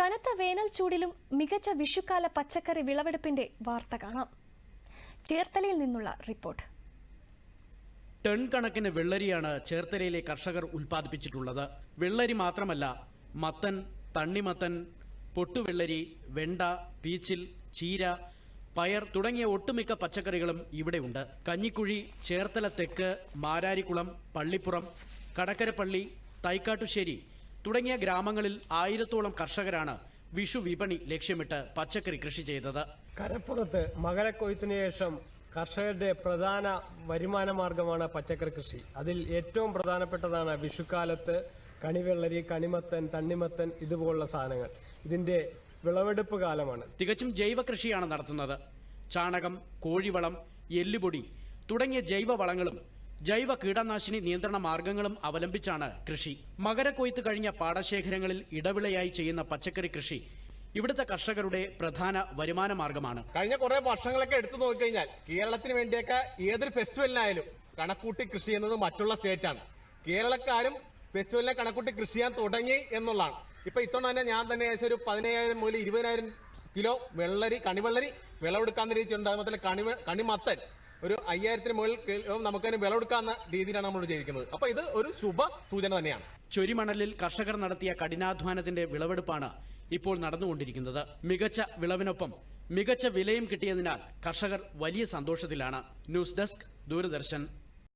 കനത്ത വേനൽ ചൂടിലും മികച്ച വിഷുക്കാല പച്ചക്കറി വിളവെടുപ്പിന്റെ വാർത്ത കാണാം. ചേർത്തലയിൽ നിന്നുള്ള റിപ്പോർട്ട്. ടൺ കണക്കിന് വെള്ളരിയാണ് ചേർത്തലയിലെ കർഷകർ ഉൽപ്പാദിപ്പിച്ചിട്ടുള്ളത്. വെള്ളരി മാത്രമല്ല മത്തൻ തണ്ണിമത്തൻ പൊട്ടുവെള്ളരി വെണ്ട പീച്ചിൽ ചീര പയർ തുടങ്ങിയ ഒട്ടുമിക്ക പച്ചക്കറികളും ഇവിടെയുണ്ട്. കഞ്ഞിക്കുഴി ചേർത്തല തെക്ക് മാരാരിക്കുളം പള്ളിപ്പുറം കടക്കരപ്പള്ളി തൈക്കാട്ടുശ്ശേരി തുടങ്ങിയ ഗ്രാമങ്ങളിൽ ആയിരത്തോളം കർഷകരാണ് വിഷു വിപണി ലക്ഷ്യമിട്ട് പച്ചക്കറി കൃഷി ചെയ്തത്. കരപ്പുറത്ത് മകരക്കൊയ്ത്തിന് ശേഷം കർഷകരുടെ പ്രധാന വരുമാന മാർഗമാണ് പച്ചക്കറി കൃഷി. അതിൽ ഏറ്റവും പ്രധാനപ്പെട്ടതാണ് വിഷുക്കാലത്ത് കണിവെള്ളരി കണിമത്തൻ തണ്ണിമത്തൻ ഇതുപോലുള്ള സാധനങ്ങൾ. ഇതിന്റെ വിളവെടുപ്പ് കാലമാണ്. തികച്ചും ജൈവ കൃഷിയാണ് നടത്തുന്നത്. ചാണകം കോഴിവളം എല്ലുപൊടി തുടങ്ങിയ ജൈവ വളങ്ങളും ജൈവ കീടനാശിനി നിയന്ത്രണ മാർഗങ്ങളും അവലംബിച്ചാണ് കൃഷി. മകരക്കൊയ്ത്ത് കഴിഞ്ഞ പാടശേഖരങ്ങളിൽ ഇടവിളയായി ചെയ്യുന്ന പച്ചക്കറി കൃഷി ഇവിടുത്തെ കർഷകരുടെ പ്രധാന വരുമാന മാർഗമാണ്. കഴിഞ്ഞ കുറെ വർഷങ്ങളൊക്കെ എടുത്തു നോക്കിക്കഴിഞ്ഞാൽ കേരളത്തിന് വേണ്ടിയൊക്കെ ഏതൊരു ഫെസ്റ്റിവലിനായാലും കണക്കൂട്ടി കൃഷി ചെയ്യുന്നത് മറ്റുള്ള സ്റ്റേറ്റാണ്. കേരളക്കാരും ഫെസ്റ്റിവലിനെ കണക്കൂട്ടി കൃഷി ചെയ്യാൻ തുടങ്ങി എന്നുള്ളതാണ്. ഇപ്പൊ ഇത്തവണ തന്നെ ഞാൻ തന്നെ ഏകദേശം ഒരു പതിനയ്യായിരം മുതൽ ഇരുപതിനായിരം കിലോ വെള്ളരി കണിവെള്ളരി വിളവെടുക്കാവുന്ന രീതിയുണ്ട് അതുപോലെ കണി കണിമത്തൻ ഒരു അയ്യായിരത്തിന് മുകളിൽ നമുക്ക് അതിന് വില കൊടുക്കാന്ന രീതിയിലാണ് നമ്മൾ ചെയ്തിരിക്കുന്നത് അപ്പൊ ഇത് ഒരു ശുഭ സൂചന തന്നെയാണ്. ചൊരിമണലിൽ കർഷകർ നടത്തിയ കഠിനാധ്വാനത്തിന്റെ വിളവെടുപ്പാണ് ഇപ്പോൾ നടന്നുകൊണ്ടിരിക്കുന്നത്. മികച്ച വിളവിനൊപ്പം മികച്ച വിലയും കിട്ടിയതിനാൽ കർഷകർ വലിയ സന്തോഷത്തിലാണ്. News desk Doordarshan.